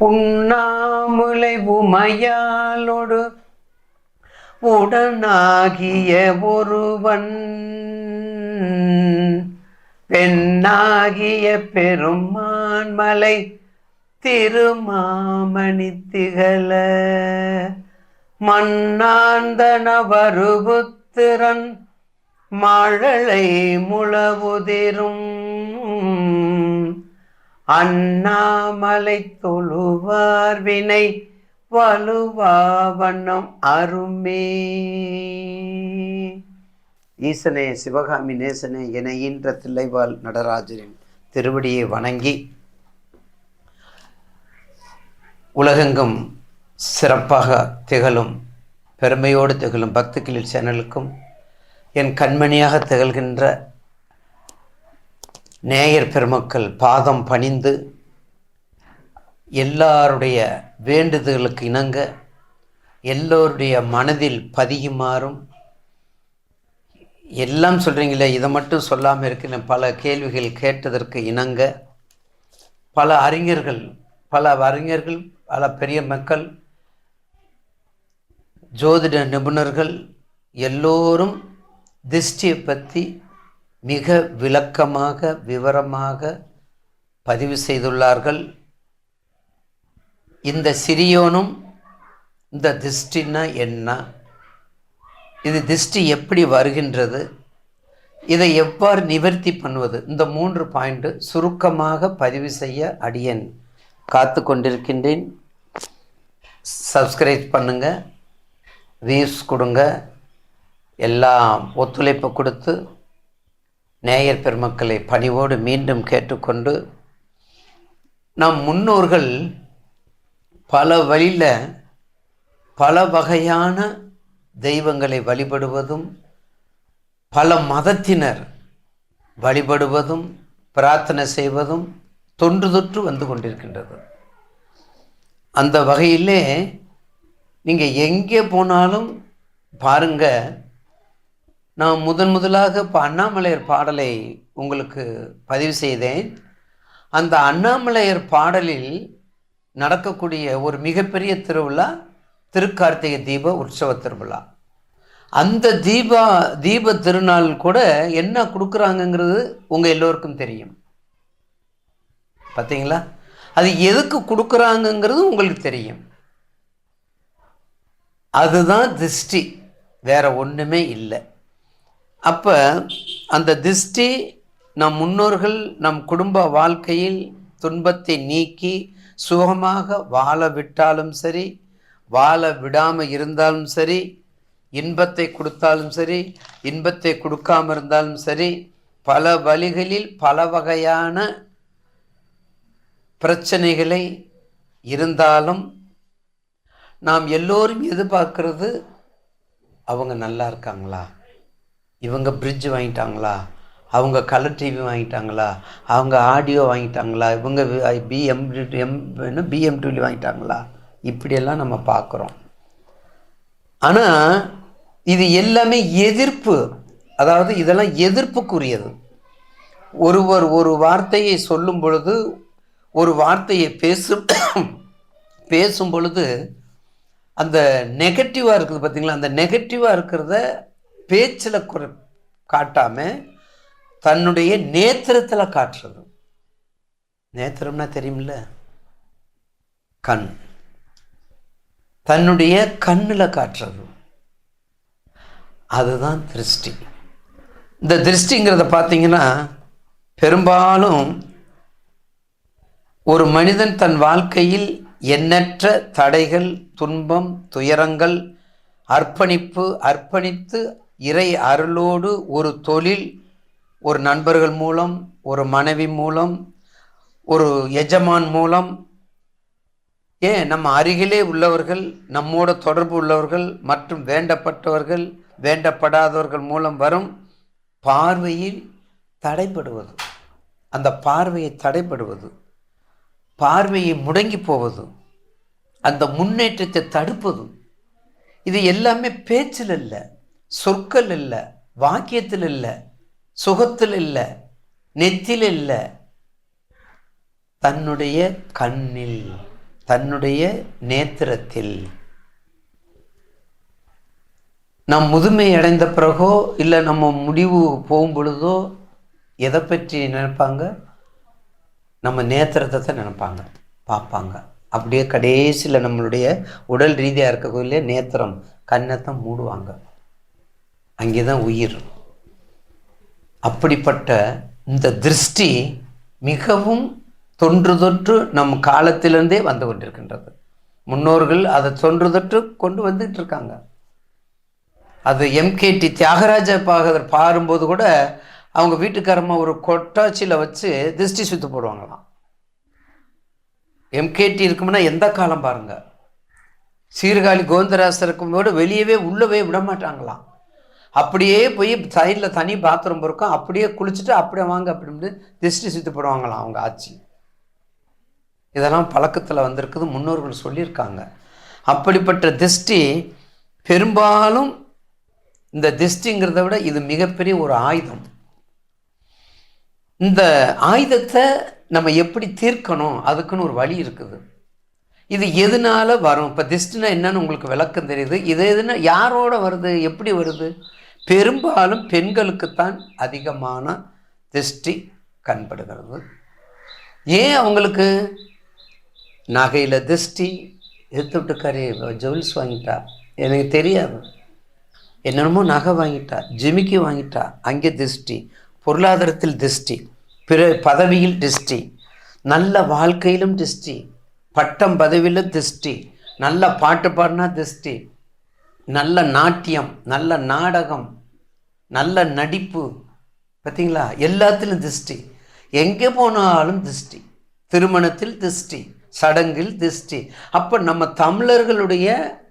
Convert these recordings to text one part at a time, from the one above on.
உண்ணாமுலை உமையாலோடு உடனாகிய ஒருவன். பெண்ணாகிய பெருமான் மலை திருமாமணி திகழ. மண்ணாந்தன வருபுத்திரன் மழலை முழவுதிரும். அண்ணாமலை தொழுவார் வினை வலுவாவண்ணம் அருமே. ஈசனே சிவகாமி நேசனே என ஈன்ற தில்லைவாள் நடராஜரின் திருவடியை வணங்கி உலகெங்கும் சிறப்பாக திகழும் பெருமையோடு திகழும் பக்திகளில் சேனலுக்கும் என் கண்மணியாக திகழ்கின்ற நேயர் பெருமக்கள் பாதம் பணிந்து எல்லாருடைய வேண்டுதலுக்கு இணங்க எல்லோருடைய மனதில் பதியுமாறும் எல்லாம் சொல்கிறீங்களே இதை மட்டும் சொல்லாமல் இருக்கிற பல கேள்விகள் கேட்டதற்கு இணங்க பல அறிஞர்கள் பல அறிஞர்கள் பல பெரிய மக்கள் ஜோதிட நிபுணர்கள் எல்லோரும் திஷ்டியை பற்றி மிக விளக்கமாக விவரமாக பதிவு செய்துள்ளார்கள். இந்த சிறியோனும் இந்த திஷ்டின்னா என்ன? இது திஷ்டி எப்படி வருகின்றது? இதை எவ்வாறு நிவர்த்தி பண்ணுவது? இந்த மூன்று பாயிண்ட்டு சுருக்கமாக பதிவு செய்ய அடியேன் காத்து கொண்டிருக்கின்றேன். சப்ஸ்கிரைப் பண்ணுங்கள் வியூஸ் கொடுங்க எல்லாம் ஒத்துழைப்பு கொடுத்து நேயர் பெருமக்களை பணிவோடு மீண்டும் கேட்டுக்கொண்டு நம் முன்னோர்கள் பல வழியில் பல வகையான தெய்வங்களை வழிபடுவதும் பல மதத்தினர் வழிபடுவதும் பிரார்த்தனை செய்வதும் தொன்று தொற்று வந்து கொண்டிருக்கின்றது. அந்த வகையிலே நீங்கள் எங்கே போனாலும் பாருங்கள் நான் முதன் முதலாக இப்போ அண்ணாமலையர் பாடலை உங்களுக்கு பதிவு செய்தேன். அந்த அண்ணாமலையர் பாடலில் நடக்கக்கூடிய ஒரு மிகப்பெரிய திருவிழா திருக்கார்த்திகை தீப உற்சவ திருவிழா. அந்த தீபா தீப திருநாள் கூட என்ன கொடுக்குறாங்கங்கிறது உங்கள் எல்லோருக்கும் தெரியும். பார்த்தீங்களா அது எதுக்கு கொடுக்குறாங்கங்கிறது உங்களுக்கு தெரியும். அதுதான் திருஷ்டி. வேற ஒன்றுமே இல்லை. அப்போ அந்த திருஷ்டி நம் முன்னோர்கள் நம் குடும்ப வாழ்க்கையில் துன்பத்தை நீக்கி சுகமாக வாழ விட்டாலும் சரி வாழ விடாமல் இருந்தாலும் சரி இன்பத்தை கொடுத்தாலும் சரி இன்பத்தை கொடுக்காம இருந்தாலும் சரி பல வழிகளில் பல வகையான பிரச்சனைகளை இருந்தாலும் நாம் எல்லோரும் எதிர்பார்க்கறது அவங்க நல்லா இருக்காங்களா? இவங்க பிரிட்ஜ் வாங்கிட்டாங்களா? அவங்க கலர் டிவி வாங்கிட்டாங்களா? அவங்க ஆடியோ வாங்கிட்டாங்களா? இவங்க பிஎம் எம் என்ன பிஎம்டபிள்யூ வாங்கிட்டாங்களா? இப்படியெல்லாம் நம்ம பார்க்குறோம். ஆனால் இது எல்லாமே எதிர்ப்பு. அதாவது இதெல்லாம் எதிர்ப்புக்குரியது. ஒருவர் ஒரு வார்த்தையை சொல்லும் பொழுது ஒரு வார்த்தையை பேசும் பேசும் பொழுது அந்த நெகட்டிவாக இருக்குது பார்த்தீங்களா அந்த நெகட்டிவாக இருக்கிறத பேச்சில் குறை காட்டாமல் தன்னுடைய நேத்திரத்தில் காட்டுறது. நேத்திரம்னா தெரியுமில்ல கண். தன்னுடைய கண்ணில் காட்டுறது. அதுதான் திருஷ்டி. இந்த திருஷ்டிங்கிறத பார்த்தீங்கன்னா பெரும்பாலும் ஒரு மனிதன் தன் வாழ்க்கையில் எண்ணற்ற தடைகள் துன்பம் துயரங்கள் அர்ப்பணிப்பு அர்ப்பணித்து இறை அருளோடு ஒரு தொழில் ஒரு நண்பர்கள் மூலம் ஒரு மனைவி மூலம் ஒரு எஜமான் மூலம் ஏன் நம்ம அருகிலே உள்ளவர்கள் நம்மோட தொடர்பு உள்ளவர்கள் மற்றும் வேண்டப்பட்டவர்கள் வேண்டப்படாதவர்கள் மூலம் வரும் பார்வையில் தடைப்படுவது அந்த பார்வையை தடைப்படுவது பார்வையை முடங்கி போவது. அந்த முன்னேற்றத்தை தடுப்பது இது எல்லாமே பேச்சில் இல்லை சொற்கள் இல்லை வாக்கியத்தில் இல்லை சுகத்தில் இல்லை நெத்தில் இல்லை. தன்னுடைய கண்ணில் தன்னுடைய நேத்திரத்தில். நம் முதுமை அடைந்த பிறகோ இல்லை நம்ம முடிவு போகும் பொழுதோ எதை பற்றி நினைப்பாங்க? நம்ம நேத்திரத்தை தான் நினைப்பாங்க பார்ப்பாங்க. அப்படியே கடைசியில் நம்மளுடைய உடல் ரீதியாக இருக்கக்கூடிய நேத்திரம் கண்ணத்தை மூடுவாங்க. அங்கே தான் உயிர். அப்படிப்பட்ட இந்த திருஷ்டி மிகவும் தொன்று தொற்று நம் காலத்திலிருந்தே வந்து கொண்டிருக்கின்றது. முன்னோர்கள் அதை தொன்று தொற்று கொண்டு வந்துட்டு இருக்காங்க. அது எம்கேடி தியாகராஜ பாகதர் பாரும்போது கூட அவங்க வீட்டுக்காரம்மா ஒரு கொட்டாச்சியில் வச்சு திருஷ்டி சுத்து போடுவாங்களாம். எம்கேடி இருக்கும்னா எந்த காலம் பாருங்க. சீர்காழி கோவிந்தராசர் இருக்கும்போது வெளியவே உள்ளவே விட மாட்டாங்களாம் அப்படியே போய் சைடில் தனி பாத்ரூம் இருக்கும். அப்படியே குளிச்சுட்டு அப்படியே வாங்க அப்படின்னு திருஷ்டி சுத்தி போடுவாங்களாம் அவங்க ஆட்சி. இதெல்லாம் பழக்கத்தில் வந்திருக்குது. முன்னோர்கள் சொல்லியிருக்காங்க. அப்படிப்பட்ட திருஷ்டி பெரும்பாலும் இந்த திருஷ்டிங்கிறத விட இது மிகப்பெரிய ஒரு ஆயுதம். இந்த ஆயுதத்தை நம்ம எப்படி தீர்க்கணும்? அதுக்குன்னு ஒரு வழி இருக்குது. இது எதனால வரும்? இப்போ திஷ்டினா என்னன்னு உங்களுக்கு விளக்கம் தெரியுது. இது எதுனா யாரோட வருது? எப்படி வருது? பெரும்பாலும் பெண்களுக்குத்தான் அதிகமான திருஷ்டி கண்படுகிறது. ஏன் அவங்களுக்கு நகையில் திருஷ்டி எடுத்து விட்டுக்காரி ஜுவல்ஸ் வாங்கிட்டா? எனக்கு தெரியாது. என்னென்னமோ நகை வாங்கிட்டா ஜிமிக்கி வாங்கிட்டா அங்கே திருஷ்டி பொருளாதாரத்தில் திருஷ்டி பிற பதவியில் திருஷ்டி நல்ல வாழ்க்கையிலும் திருஷ்டி பட்டம் பதவியிலும் திருஷ்டி நல்ல பாட்டு பாடினா திருஷ்டி நல்ல நாட்டியம் நல்ல நாடகம் நல்ல நடிப்பு. பார்த்தீங்களா எல்லாத்திலும் திருஷ்டி. எங்கே போனாலும் திருஷ்டி. திருமணத்தில் திருஷ்டி. சடங்கில் திருஷ்டி. அப்போ நம்ம தமிழர்களுடைய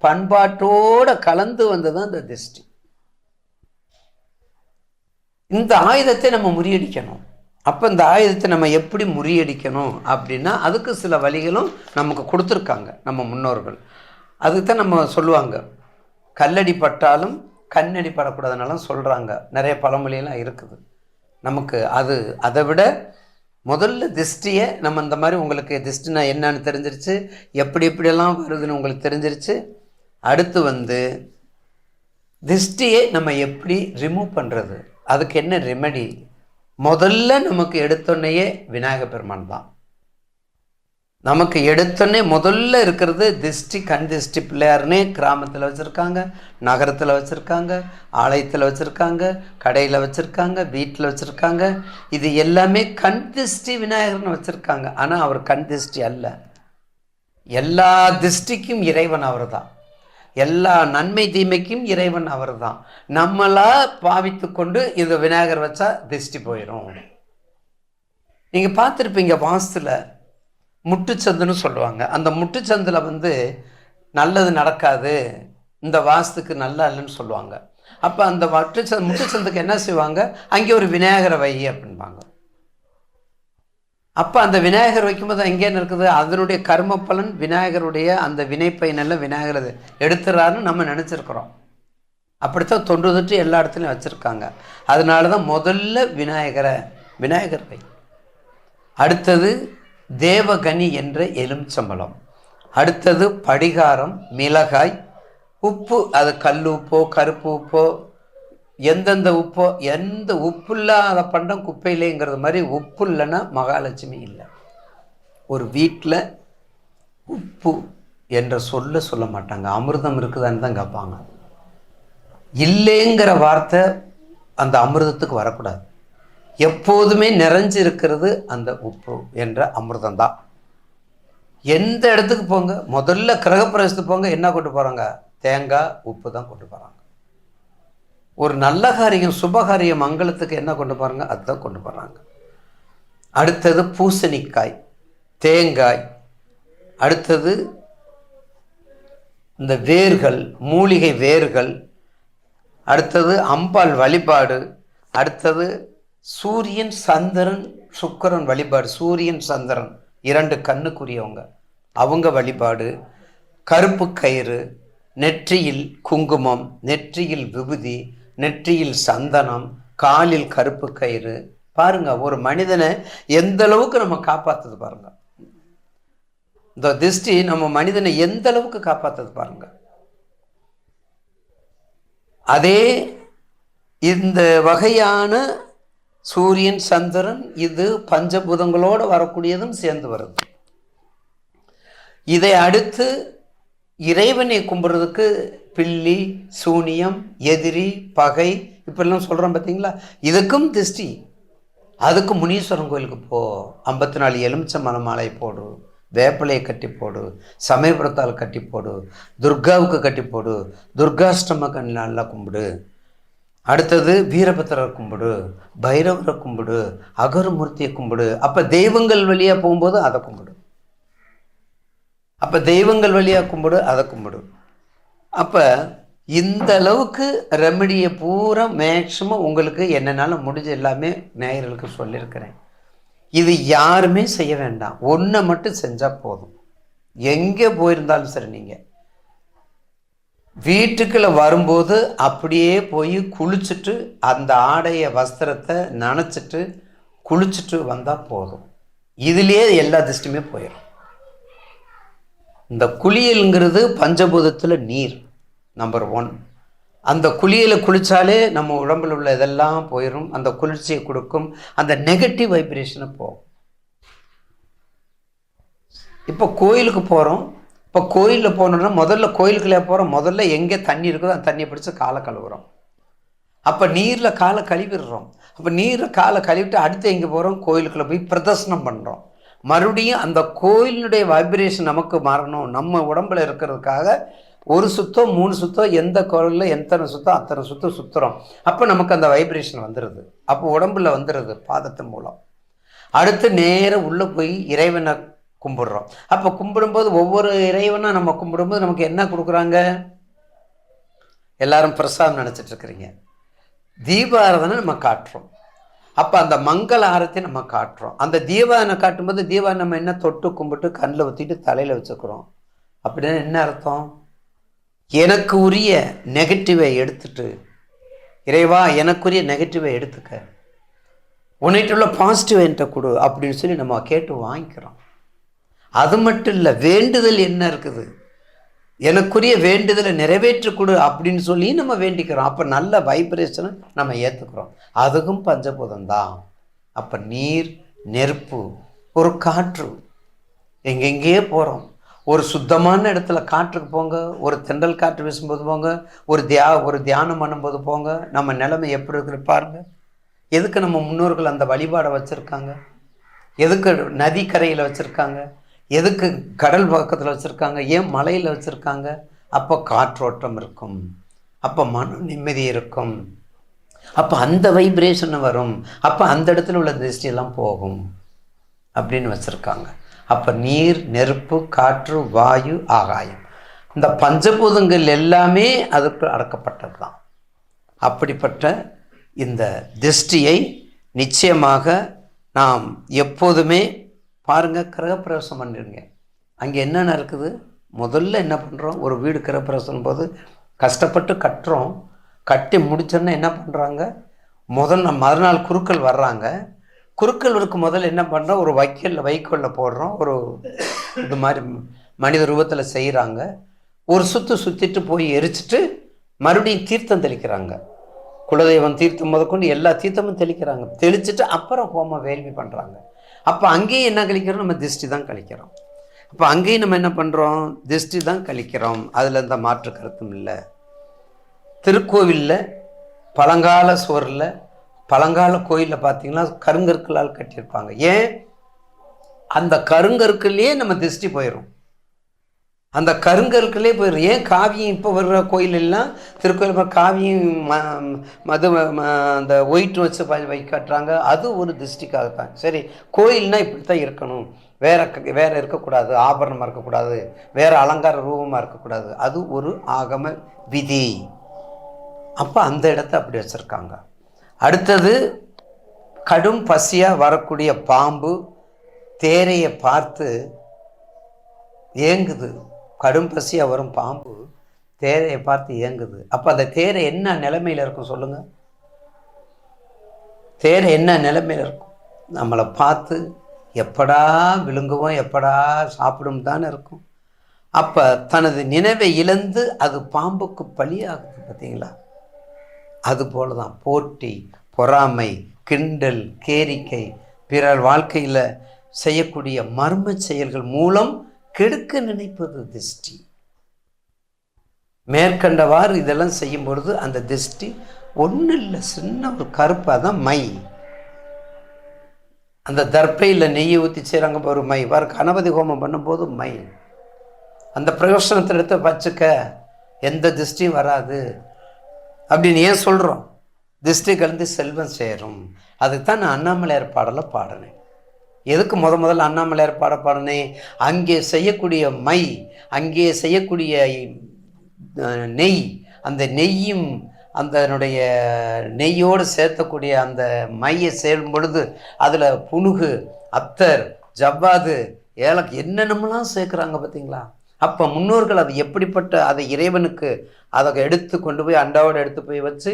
பண்பாட்டோட கலந்து வந்தது இந்த திருஷ்டி. இந்த ஆயுதத்தை நம்ம முறியடிக்கணும். அப்போ இந்த ஆயுதத்தை நம்ம எப்படி முறியடிக்கணும் அப்படின்னா அதுக்கு சில வழிகளும் நமக்கு கொடுத்துருக்காங்க நம்ம முன்னோர்கள். அதுக்கு தான் நம்ம சொல்லுவாங்க கல்லடி பட்டாலும் கண்ணடி படக்கூடாதுனாலும் சொல்கிறாங்க நிறைய பழமொழியெல்லாம் இருக்குது. நமக்கு அது அதை விட முதல்ல திஷ்டியை நம்ம இந்த மாதிரி உங்களுக்கு திஷ்டினா என்னன்னு தெரிஞ்சிருச்சு எப்படி எப்படியெல்லாம் வருதுன்னு உங்களுக்கு தெரிஞ்சிருச்சு. அடுத்து வந்து திஷ்டியை நம்ம எப்படி ரிமூவ் பண்ணுறது அதுக்கு என்ன ரெமெடி முதல்ல நமக்கு எடுத்தோன்னையே விநாயக பெருமான் தான். நமக்கு எடுத்தோன்னே முதல்ல இருக்கிறது திஷ்டி கண் திஷ்டி பிள்ளையார்னே கிராமத்தில் வச்சுருக்காங்க நகரத்தில் வச்சுருக்காங்க ஆலயத்தில் வச்சுருக்காங்க கடையில் வச்சுருக்காங்க வீட்டில் வச்சுருக்காங்க. இது எல்லாமே கண் திஷ்டி விநாயகர்னு வச்சுருக்காங்க. ஆனால் அவர் கண் திஷ்டி அல்ல. எல்லா திஷ்டிக்கும் இறைவன் அவர் தான் எல்லா நன்மை தீமைக்கும் இறைவன் அவர் தான் நம்மளாக பாவித்து கொண்டு இது விநாயகர் வச்சா திஷ்டி போயிடும் நீங்கள் பார்த்துருப்பீங்க வாஸ்துல முட்டுச்சந்துன்னு சொல்லுவாங்க. அந்த முட்டுச்சந்தில் வந்து நல்லது நடக்காது இந்த வாஸ்துக்கு நல்லா இல்லைன்னு சொல்லுவாங்க. அப்போ அந்த முட்டுச்ச முட்டுச்சந்துக்கு என்ன செய்வாங்க? அங்கே ஒரு விநாயகரை வை அப்படின்பாங்க அப்போ அந்த விநாயகர் வைக்கும்போது அங்கே இருக்குது? அதனுடைய கர்ம பலன் விநாயகருடைய அந்த வினைப்பயனில் விநாயகர் அது எடுத்துறாருன்னு நம்ம நினச்சிருக்கிறோம். அப்படித்தான் தொன்று தொற்று எல்லா இடத்துலையும் வச்சுருக்காங்க. அதனால தான் முதல்ல விநாயகரை விநாயகர் வை. அடுத்தது தேவகனி என்ற எலுமிச்சம்பழம் அடுத்தது படிகாரம் மிளகாய் உப்பு அது கல் உப்போ கருப்பு உப்போ எந்தெந்த உப்போ எந்த உப்பு இல்லாத பண்டம் குப்பையிலேங்கிறது மாதிரி உப்பு இல்லைன்னா மகாலட்சுமி இல்லை. ஒரு வீட்டில் உப்பு என்ற சொல்ல சொல்ல மாட்டாங்க. அமிர்தம் இருக்குதான்னு தான் கேட்பாங்க. இல்லைங்கிற வார்த்தை அந்த அமிர்தத்துக்கு வரக்கூடாது. எப்போதுமே நிறைஞ்சு இருக்கிறது அந்த உப்பு என்ற அமிர்தம் தான். எந்த இடத்துக்கு போங்க முதல்ல கிரகப்பிரவேசத்துக்கு போங்க என்ன கொண்டு போகிறாங்க தேங்காய் உப்பு தான் கொண்டு போகிறாங்க ஒரு நல்ல காரியம் சுபகாரியம் மங்களத்துக்கு என்ன கொண்டு போகிறாங்க அதுதான் கொண்டு போகிறாங்க அடுத்தது பூசணிக்காய் தேங்காய். அடுத்தது இந்த வேர்கள் மூலிகை வேர்கள். அடுத்தது அம்பாள் வழிபாடு. அடுத்தது சூரியன் சந்திரன் சுக்கரன் வழிபாடு. சூரியன் சந்திரன் இரண்டு கண்ணுக்குரியவங்க. அவங்க வழிபாடு கருப்பு கயிறு நெற்றியில் குங்குமம் நெற்றியில் விபூதி நெற்றியில் சந்தனம் காலில் கருப்பு கயிறு. பாருங்க ஒரு மனிதனை எந்த அளவுக்கு நம்ம காப்பாத்துது பாருங்க. இந்த திருஷ்டி நம்ம மனிதனை எந்த அளவுக்கு காப்பாற்றுது பாருங்க. அதே இந்த வகையான சூரியன் சந்திரன் இது பஞ்சபூதங்களோடு வரக்கூடியதும் சேர்ந்து வருது. இதை அடுத்து இறைவனை கும்பிட்றதுக்கு பில்லி சூனியம் எதிரி பகை இப்படிலாம் சொல்கிறோம் பார்த்தீங்களா இதுக்கும் திருஷ்டி. அதுக்கு முனீஸ்வரன் கோயிலுக்கு போ. ஐம்பத்தி நாலு எலுமிச்ச மலை மாலை போடு. வேப்பிலையை கட்டி போடு. சமயபுரத்தால் கட்டி போடு. துர்காவுக்கு கட்டி போடு. துர்காஷ்டம நல்லா கும்பிடு. அடுத்தது வீரபத்திரரை கும்பிடு பைரவரை கும்பிடு அகருமூர்த்தியை கும்பிடு. அப்போ தெய்வங்கள் வழியாக போகும்போது அதை கும்பிடு. அப்போ தெய்வங்கள் வழியாக கும்பிடு அதை கும்பிடு. அப்போ இந்த அளவுக்கு ரெமடியை பூரா மேக்ஸிமம் உங்களுக்கு என்னென்னாலும் முடிஞ்ச எல்லாமே நேயர்களுக்கு சொல்லியிருக்கிறேன். இது யாருமே செய்ய வேண்டாம். ஒன்றை மட்டும் செஞ்சால் போதும். எங்கே போயிருந்தாலும் சரி நீங்கள் வீட்டுக்குள்ளே வரும்போது அப்படியே போய் குளிச்சுட்டு அந்த ஆடைய வஸ்திரத்தை நனைச்சிட்டு குளிச்சுட்டு வந்தால் போதும். இதுலேயே எல்லா திருஷ்டியுமே போயிடும் இந்த குளியலுங்கிறது பஞ்சபூதத்தில் நீர் நம்பர் ஒன் அந்த குளியலை குளித்தாலே நம்ம உடம்பில் உள்ள இதெல்லாம் போயிடும் அந்த குளிர்ச்சியை கொடுக்கும். அந்த நெகட்டிவ் வைப்ரேஷனை போகும். இப்போ கோயிலுக்கு போகிறோம் இப்போ கோயிலில் போனோம்னா முதல்ல கோயிலுக்குள்ளே போகிறோம் முதல்ல எங்கே தண்ணி இருக்குதோ அந்த தண்ணியை பிடிச்சி காலை கழுவுறோம். அப்போ நீரில் காலை கழுவிடுறோம். அப்போ நீரில் காலை கழுவிட்டு அடுத்து எங்கே போகிறோம் கோயிலுக்குள்ளே போய் பிரதர்சனம் பண்ணுறோம் மறுபடியும் அந்த கோயிலினுடைய வைப்ரேஷன் நமக்கு மாறணும். நம்ம உடம்புல இருக்கிறதுக்காக ஒரு சுத்தம் மூணு சுத்தம் எந்த குரலில் எத்தனை சுத்தம் அத்தனை சுத்தம் சுற்றுறோம் அப்போ நமக்கு அந்த வைப்ரேஷன் வந்துடுது அப்போ உடம்புல வந்துடுது பாதத்தின் மூலம். அடுத்து நேராக உள்ளே போய் இறைவனை கும்பிடுறோம். அப்போ கும்பிடும்போது ஒவ்வொரு இறைவனாக நம்ம கும்பிடும்போது நமக்கு என்ன கொடுக்குறாங்க? எல்லாரும் பிரசாதம் நினச்சிட்டு இருக்கிறீங்க. தீபாரதனை நம்ம காட்டுறோம். அப்போ அந்த மங்கள ஆரத்தை நம்ம காட்டுறோம். அந்த தீபாவனை காட்டும்போது தீபாவை நம்ம என்ன தொட்டு கும்பிட்டு கண்ணில் ஊற்றிட்டு தலையில் வச்சுக்கிறோம். அப்படின்னா என்ன அர்த்தம்? எனக்கு உரிய நெகட்டிவை எடுத்துட்டு இறைவா எனக்குரிய நெகட்டிவை எடுத்துக்க. உன்னிட்டு உள்ள பாசிட்டிவ் என்கிட்ட கொடு அப்படின்னு சொல்லி நம்ம கேட்டு வாங்கிக்கிறோம். அது மட்டும் இல்லை வேண்டுதல் என்ன இருக்குது? எனக்குரிய வேண்டுதலை நிறைவேற்றி கொடு அப்படின்னு சொல்லி நம்ம வேண்டிக்கிறோம். அப்போ நல்ல வைப்ரேஷனை நம்ம ஏற்றுக்கிறோம் அதுக்கும் பஞ்சபூதம் தான். அப்போ நீர் நெருப்பு ஒரு காற்று. எங்கெங்கேயே போகிறோம் ஒரு சுத்தமான இடத்துல காற்றுக்கு போங்க ஒரு தென்றல் காற்று வீசும்போது போங்க ஒரு தியா ஒரு தியானம் பண்ணும்போது போங்க. நம்ம நிலைமை எப்படி இருக்கிற பாருங்கள் எதுக்கு நம்ம முன்னோர்கள் அந்த வழிபாடை வச்சுருக்காங்க? எதுக்கு நதிக்கரையில் வச்சுருக்காங்க? எதுக்கு கடல் பக்கத்தில் வச்சுருக்காங்க? ஏன் மலையில் வச்சுருக்காங்க? அப்போ காற்றோட்டம் இருக்கும். அப்போ மன நிம்மதி இருக்கும். அப்போ அந்த வைப்ரேஷன் வரும். அப்போ அந்த இடத்துல உள்ள திருஷ்டியெல்லாம் போகும். அப்படின்னு வச்சுருக்காங்க. அப்போ நீர் நெருப்பு காற்று வாயு ஆகாயம். இந்த பஞ்சபூதங்கள் எல்லாமே அதுக்கு அடக்கப்பட்டது தான் அப்படிப்பட்ட இந்த திருஷ்டியை நிச்சயமாக நாம் எப்போதுமே பாருங்கள் கிரகப்பிரவேசம் பண்ணிடுங்க. அங்கே என்னென்ன இருக்குது முதல்ல என்ன பண்ணுறோம் ஒரு வீடு கிரகப்பிரவேசம் போது கஷ்டப்பட்டு கட்டுறோம். கட்டி முடிச்சோன்னா என்ன பண்ணுறாங்க முதல் நம்ம மறுநாள் குருக்கள் வர்றாங்க. குருக்கள் இருக்கு முதல்ல என்ன பண்ணுறோம் ஒரு வைக்கோலில் வைக்கோலில் போடுறோம். ஒரு இது மாதிரி மனித ரூபத்தில் செய்கிறாங்க ஒரு சுற்று சுற்றிட்டு போய் எரிச்சிட்டு மறுபடியும் தீர்த்தம் தெளிக்கிறாங்க. குலதெய்வம் தீர்த்தம் முதற்கொண்டு எல்லா தீர்த்தமும் தெளிக்கிறாங்க. தெளிச்சுட்டு அப்புறம் ஹோம வேள்வி பண்ணுறாங்க அப்போ அங்கேயும் என்ன கழிக்கிறோம்? நம்ம திருஷ்டி தான் கழிக்கிறோம். அப்போ அங்கேயும் நம்ம என்ன பண்ணுறோம் திருஷ்டி தான் கழிக்கிறோம். அதில் எந்த மாற்று கருத்தும் இல்லை. திருக்கோவிலில் பழங்கால சுவரில் பழங்கால கோயிலில் பார்த்தீங்கன்னா கருங்கற்களால் கட்டியிருப்பாங்க. ஏன்? அந்த கருங்கற்கள்லேயே நம்ம திருஷ்டி போயிடும் அந்த கருங்கற்களே போயிடும் ஏன் காவியம் இப்போ வர்ற கோயிலெல்லாம் திருக்கோயில் காவியம் ம மது அந்த ஒயிட் வச்சு வை கட்டுறாங்க. அது ஒரு திருஷ்டிக்காக தான். சரி கோயில்னா இப்படி தான் இருக்கணும். வேற க- வேற இருக்கக்கூடாது. ஆபரணமாக இருக்கக்கூடாது. வேற அலங்கார ரூபமாக இருக்கக்கூடாது. அது ஒரு ஆகம விதி. அப்போ அந்த இடத்த அப்படி வச்சுருக்காங்க. அடுத்தது கடும் பசியாக வரக்கூடிய பாம்பு தேரையை பார்த்து ஏங்குது. கடும் பசியாக வரும் பாம்பு. தேரையை பார்த்து இயங்குது அப்போ அந்த தேரை என்ன நிலைமையில் இருக்கும் சொல்லுங்கள் தேரை என்ன நிலைமையில் இருக்கும்? நம்மளை பார்த்து எப்படா விழுங்குவோம் எப்படா சாப்பிடும் தானே இருக்கும். அப்போ தனது நினைவை இழந்து அது பாம்புக்கு பலியாகுது பார்த்தீங்களா? அது போல தான் போட்டி பொறாமை கிண்டல் கேரிக்கை பிறர் வாழ்க்கையில் செய்யக்கூடிய மர்ம செயல்கள் மூலம் கெடுக்க நினைப்பது திருஷ்டி மேற்கண்டவாறு இதெல்லாம் செய்யும் பொழுது அந்த திருஷ்டி ஒன்றும் இல்லை சின்ன ஒரு கருப்பாக தான் மை. அந்த தர்ப்பையில் நெய்யை ஊற்றி செய்கிறாங்க ஒரு மை. வர கணபதி ஹோமம் பண்ணும்போது மை. அந்த பிரயோசனத்தை எடுத்து வச்சுக்க எந்த திருஷ்டியும் வராது. அப்படின்னு ஏன் சொல்கிறோம் திருஷ்டி கலந்து செல்வம் சேரும். அதுக்கு தான் நான் அண்ணாமலையார் பாடலை பாடினேன். எதுக்கு முத முதல்ல அண்ணாமலையார் பாட பாடனே? அங்கே செய்யக்கூடிய மை அங்கே செய்யக்கூடிய நெய் அந்த நெய்யும் அதனுடைய நெய்யோடு சேர்த்தக்கூடிய அந்த மையை சேரும் பொழுது அதில் புனுகு அத்தர் ஜவ்வாது ஏலக் என்னென்னமெல்லாம் சேர்க்குறாங்க பார்த்தீங்களா அப்போ முன்னோர்கள் அது எப்படிப்பட்ட அதை இறைவனுக்கு அதை எடுத்து கொண்டு போய் அண்டாவோடு எடுத்து போய் வச்சு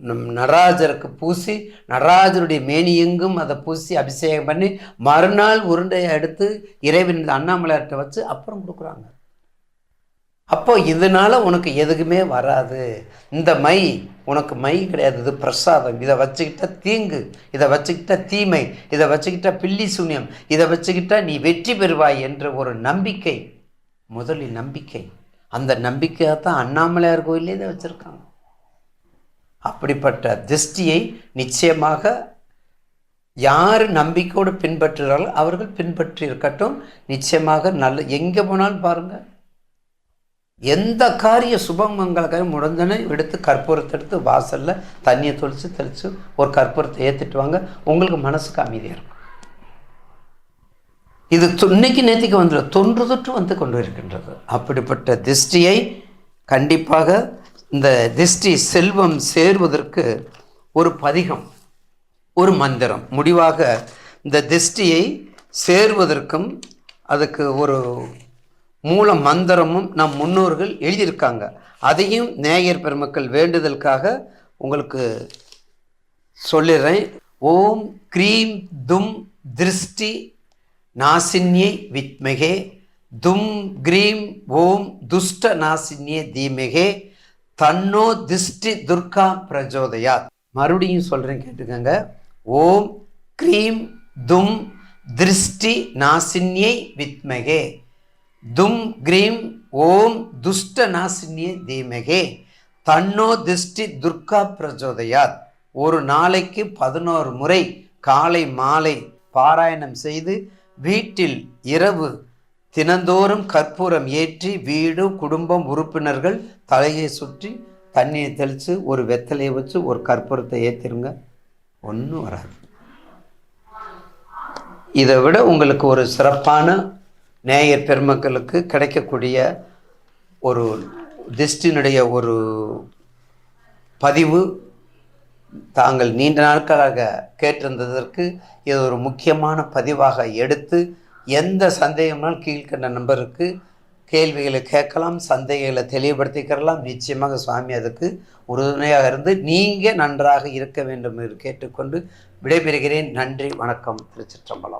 நம் நடராஜருக்கு பூசி நடராஜருடைய மேனி எங்கும் அதை பூசி அபிஷேகம் பண்ணி மறுநாள் உருண்டையை எடுத்து இறைவன் அண்ணாமலையார்கிட்ட வச்சு அப்புறம் கொடுக்குறாங்க. அப்போ இதனால உனக்கு எதுக்குமே வராது. இந்த மை உனக்கு மை கிடையாது. இது பிரசாதம். இதை வச்சுக்கிட்ட தீங்கு. இதை வச்சுக்கிட்ட தீமை. இதை வச்சுக்கிட்ட பில்லி சூன்யம். இதை வச்சுக்கிட்டா நீ வெற்றி பெறுவாய் என்ற ஒரு நம்பிக்கை. முதலில் நம்பிக்கை. அந்த நம்பிக்கையாக தான் அண்ணாமலையார் கோயிலே இதை வச்சுருக்காங்க. அப்படிப்பட்ட திருஷ்டியை நிச்சயமாக யார் நம்பிக்கையோடு பின்பற்றுகிறார்களோ அவர்கள் பின்பற்றி இருக்கட்டும். நிச்சயமாக நல்ல எங்கே போனாலும் பாருங்கள் எந்த காரிய சுபமங்கலக்காக முடிஞ்சனே எடுத்து கற்பூரத்தை எடுத்து வாசலில் தண்ணியை தொளித்து தெளித்து ஒரு கற்பூரத்தை ஏற்றிட்டு வாங்க. உங்களுக்கு மனசுக்கு அமைதியாக இருக்கும். இது தொ- இன்னைக்கு நேத்திக்கு வந்துடும் தொன்று தொற்று வந்து கொண்டு இருக்கின்றது. அப்படிப்பட்ட திருஷ்டியை கண்டிப்பாக இந்த திருஷ்டி செல்வம் சேர்வதற்கு ஒரு பதிகம் ஒரு மந்திரம். முடிவாக இந்த திருஷ்டியை சேர்வதற்கும் அதுக்கு ஒரு மூல மந்திரமும் நம் முன்னோர்கள் எழுதியிருக்காங்க. அதையும் நேயர் பெருமக்கள் வேண்டுதலுக்காக உங்களுக்கு சொல்லிடுறேன். ஓம் க்ரீம் தும் திருஷ்டி நாசின்யை வித்மகே தும் க்ரீம் ஓம் துஷ்ட நாசின்யே தீமகே தன்னோ திஷ்டி துர்கா பிரஜோதயா மறுபடியும் சொல்கிறேன் கேட்டுக்கோங்க. ஓம் க்ரீம் தும் திருஷ்டி நாசின்யை வித்மகே. தும் க்ரீம் ஓம் துஷ்ட நாசினியே தீமகே. தன்னோ திஷ்டி துர்கா பிரஜோதயாத். ஒரு நாளைக்கு பதினோரு முறை காலை மாலை பாராயணம் செய்து வீட்டில் இரவு தினந்தோறும் கற்பூரம் ஏற்றி வீடு குடும்பம் உறுப்பினர்கள் தலையை சுற்றி தண்ணியை தெளித்து ஒரு வெத்தலையை வச்சு ஒரு கற்பூரத்தை ஏற்றிருங்க ஒன்றும் வராது. இதை விட உங்களுக்கு ஒரு சிறப்பான நேயர் பெருமக்களுக்கு கிடைக்கக்கூடிய ஒரு திஷ்டினுடைய ஒரு பதிவு தாங்கள் நீண்ட நாட்களாக கேட்டிருந்ததற்கு இது ஒரு முக்கியமான பதிவாக எடுத்து எந்த சந்தேகம்னாலும் கீழ்கண்ட நம்பருக்கு கேள்விகளை கேட்கலாம் சந்தேகங்களை தெளிவுபடுத்திக்கிறலாம். நிச்சயமாக சுவாமி அதுக்கு உறுதுணையாக இருந்து நீங்கள் நன்றாக இருக்க வேண்டும் என்று கேட்டுக்கொண்டு விடைபெறுகிறேன். நன்றி வணக்கம் திருச்சிற்றம்பலம்.